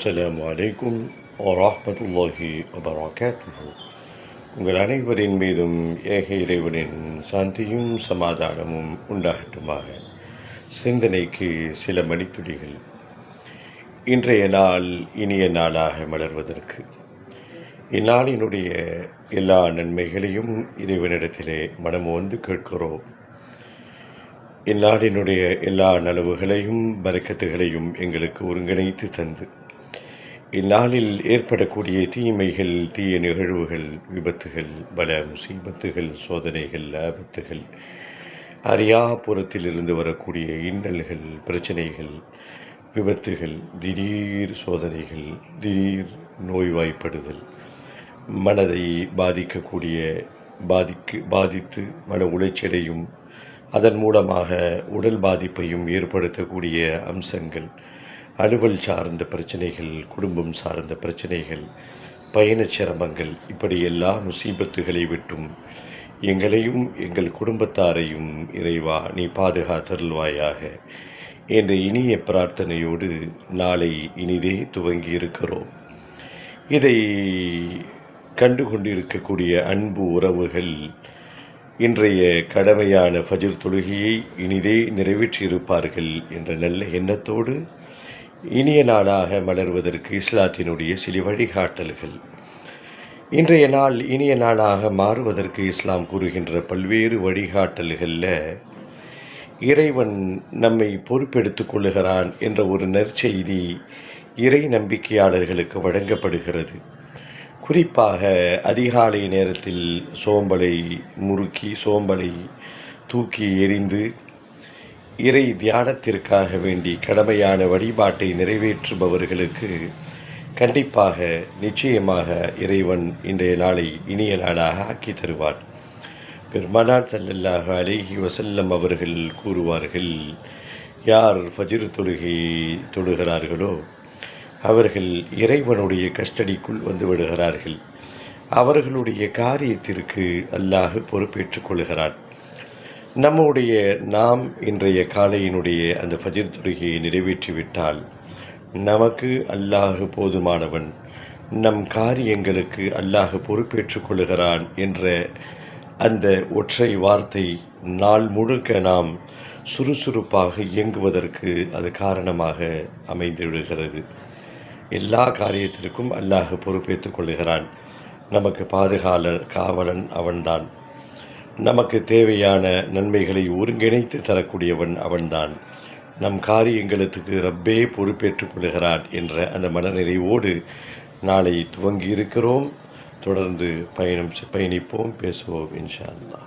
அஸ்லாம் வலைக்கும் வரமத்துல்லாஹி வபரகாத்துஹு உங்கள் அனைவரின் மீதும் ஏக இறைவனின் சாந்தியும் சமாதானமும் உண்டாகட்டுமாக. சிந்தனைக்கு சில மணித்துளிகள். இன்றைய நாள் இனிய நாளாக மலர்வதற்கு. இந்நாளினுடைய எல்லா நன்மைகளையும் இறைவனிடத்திலே மனம் வந்து கேட்கிறோம். இந்நாளினுடைய எல்லா நலவுகளையும் பரக்கத்துகளையும் எங்களுக்கு ஒருங்கிணைத்து தந்து இந்நாளில் ஏற்படக்கூடிய தீமைகள் தீய நிகழ்வுகள் விபத்துகள் பல முசீபத்துகள் சோதனைகள் ஆபத்துகள் அரியாபுரத்திலிருந்து வரக்கூடிய இன்னல்கள் பிரச்சனைகள் விபத்துகள் திடீர் சோதனைகள் திடீர் நோய்வாய்ப்படுதல் மனதை பாதிக்கக்கூடிய பாதிக்கு பாதித்து மன உளைச்சலையும் அதன் மூலமாக உடல் பாதிப்பையும் ஏற்படுத்தக்கூடிய அம்சங்கள் அலுவல் சார்ந்த பிரச்சனைகள் குடும்பம் சார்ந்த பிரச்சனைகள் பயணச் சிரமங்கள் இப்படி எல்லா முசீபத்துகளை விட்டும் எங்களையும் எங்கள் குடும்பத்தாரையும் இறைவா நீ பாதுகாத்தருள்வாயாக என்ற இனிய பிரார்த்தனையோடு நாளை இனிதே துவங்கி இருக்கிறோம் இதை கண்டு கொண்டிருக்கக்கூடிய அன்பு உறவுகள் இன்றைய கடமையான ஃபஜில் தொழுகையை இனிதே நிறைவேற்றியிருப்பார்கள் என்ற நல்ல எண்ணத்தோடு இனிய நாளாக மலர்வதற்கு இஸ்லாத்தினுடைய சில வழிகாட்டல்கள். இன்றைய நாள் இனிய நாளாக மாறுவதற்கு இஸ்லாம் கூறுகின்ற பல்வேறு வழிகாட்டல்களில் இறைவன் நம்மை பொறுப்பெடுத்துக் கொள்ளுகிறான் என்ற ஒரு நற்செய்தி இறை நம்பிக்கையாளர்களுக்கு வழங்கப்படுகிறது. குறிப்பாக அதிகாலை நேரத்தில் சோம்பலை முறுக்கி சோம்பலை தூக்கி எறிந்து இறை தியானத்திற்காக வேண்டி கடமையான வழிபாட்டை நிறைவேற்றுபவர்களுக்கு கண்டிப்பாக நிச்சயமாக இறைவன் இன்றைய நாளை இனிய நாளாக ஆக்கி தருவான் பெருமானார் தல்லல்லாக அலேஹி வசல்லம் அவர்கள் கூறுவார்கள் யார் ஃபஜிர் தொழுகை தொழுகிறார்களோ அவர்கள் இறைவனுடைய கஸ்டடிக்குள் வந்து விடுகிறார்கள். அவர்களுடைய காரியத்திற்கு அல்லாஹ் பொறுப்பேற்றுக் கொள்கிறான். நம்முடைய நாம் இன்றைய காலையினுடைய அந்த ஃபஜிர் தொழுகையை நிறைவேற்றிவிட்டால் நமக்கு அல்லாஹ் போதுமானவன். நம் காரியங்களுக்கு அல்லாஹ் பொறுப்பேற்றுக் கொள்கிறான் என்ற அந்த ஒற்றை வார்த்தை நாள் முழுக்க நாம் சுறுசுறுப்பாக இயங்குவதற்கு அது காரணமாக அமைந்து விடுகிறது எல்லா காரியத்திற்கும் அல்லாஹ் பொறுப்பேற்றுக் கொள்கிறான் நமக்கு பாதுகால காவலன் அவன்தான். நமக்கு தேவையான நன்மைகளை ஒருங்கிணைத்து தரக்கூடியவன் அவன்தான். நம் காரியங்களுக்கு ரப்பே பொறுப்பேற்றுக் கொள்கிறான் என்ற அந்த மனநிறைவோடு நாளை துவங்கி இருக்கிறோம் தொடர்ந்து பயணம் பயணிப்போம் பேசுவோம் இன்ஷா அல்லா